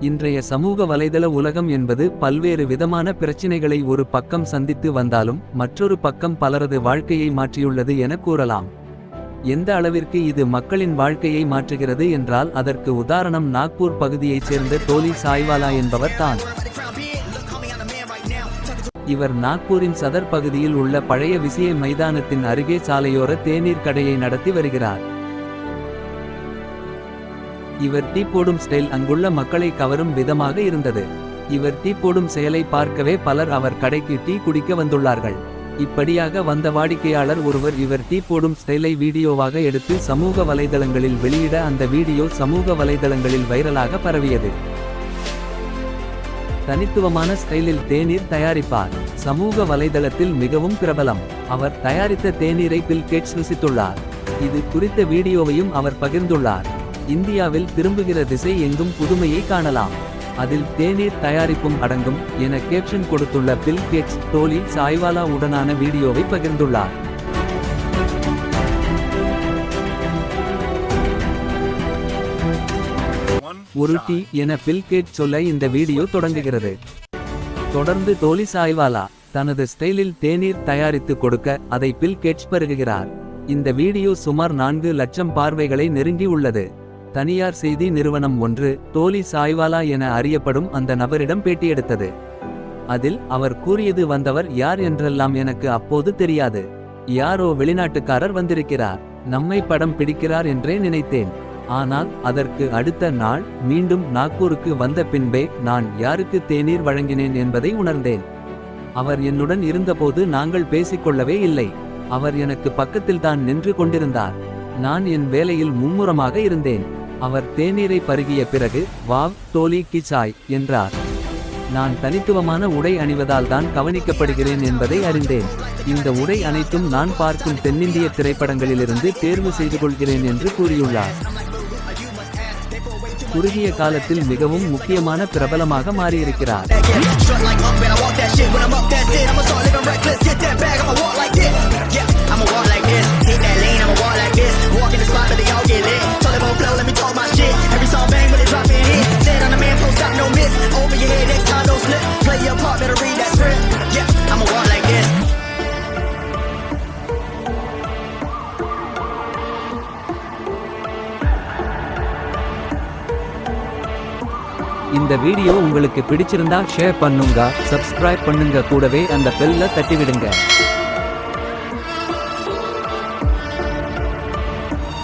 இன்றைய சமூக வலைதள உலகம் என்பது பல்வேறு விதமான பிரச்சினைகளை ஒரு பக்கம் சந்தித்து வந்தாலும் மற்றொரு பக்கம் பலரது வாழ்க்கையை மாற்றியுள்ளது என கூறலாம். எந்த அளவிற்கு இது மக்களின் வாழ்க்கையை மாற்றுகிறது என்றால் அதற்கு உதாரணம் நாக்பூர் பகுதியைச் சேர்ந்த தோலி சாய்வாலா என்பவர் தான். இவர் நாக்பூரின் சதர் பகுதியில் உள்ள பழைய விசிய மைதானத்தின் அருகே சாலையோர தேநீர் கடையை நடத்தி வருகிறார். இவர் டீ போடும் ஸ்டைல் அங்குள்ள மக்களை கவரும் விதமாக இருந்தது. இவர் டீ போடும் செயலை பார்க்கவே பலர் அவர் கடைக்கு டீ குடிக்க வந்துள்ளார்கள். இப்படியாக வந்த வாடிக்கையாளர் ஒருவர் இவர் டீ போடும் ஸ்டைலை வீடியோவாக எடுத்து சமூக வலைதளங்களில் வெளியிட அந்த வீடியோ சமூக வலைதளங்களில் வைரலாக பரவியது. தனித்துவமான ஸ்டைலில் தேநீர் தயாரிப்பார். சமூக வலைதளத்தில் மிகவும் பிரபலம். அவர் தயாரித்த தேநீரை பில் கேட்ஸ் ருசித்துள்ளார். இது குறித்த வீடியோவையும் அவர் பகிர்ந்துள்ளார். இந்தியாவில் திரும்புகிற திசை எங்கும் புதுமையை காணலாம். அதில் தேநீர் தயாரிப்பும் அடங்கும் என கேப்ஷன் கொடுத்துள்ள பில் கேட்ஸ் டோலி சாய்வாலா உடனான வீடியோவை பகிர்ந்துள்ளார். ஒரு டீ என பில் கேட் சொல்ல இந்த வீடியோ தொடங்குகிறது. தொடர்ந்து தோலி சாய்வாலா தனது ஸ்டைலில் தேநீர் தயாரித்து கொடுக்க அதை பில் கேட்ஸ் பருகுகிறார் இந்த வீடியோ சுமார் நான்கு லட்சம் பார்வைகளை நெருங்கி உள்ளது. தனியார் செய்தி நிறுவனம் ஒன்று தோலி சாய்வாலா என அறியப்படும் அந்த நபரிடம் பேட்டியெடுத்தது. அதில் அவர் கூறியது வந்தவர் யார் என்றெல்லாம் எனக்கு அப்போது தெரியாது. யாரோ வெளிநாட்டுக்காரர் வந்திருக்கிறார். நம்மை படம் பிடிக்கிறார் என்றே நினைத்தேன். ஆனால் அதற்கு அடுத்த நாள் மீண்டும் நாக்பூருக்கு வந்த பின்பே நான் யாருக்கு தேநீர் வழங்கினேன் என்பதை உணர்ந்தேன். அவர் என்னுடன் இருந்தபோது நாங்கள் பேசிக்கொள்ளவே இல்லை. அவர் எனக்கு பக்கத்தில் தான் நின்று கொண்டிருந்தார். நான் என் வேலையில் மும்முரமாக இருந்தேன். அவர் தேநீரை பருகிய பிறகு வாவ் தோலி கிச்சாய் என்றார். நான் தனித்துவமான உடை அணிவதால் தான் கவனிக்கப்படுகிறேன் என்பதை அறிந்தேன். இந்த உடை அனைத்தும் நான் பார்க்கும் தென்னிந்திய திரைப்படங்களிலிருந்து தேர்வு செய்து கொள்கிறேன் என்று கூறியுள்ளார். குறுகிய காலத்தில் மிகவும் முக்கியமான பிரபலமாக மாறியிருக்கிறார். இந்த வீடியோ உங்களுக்கு பிடிச்சிருந்தா ஷேர் பண்ணுங்க சப்ஸ்கிரைப் பண்ணுங்க கூடவே அந்த பெல்ல தட்டி விடுங்க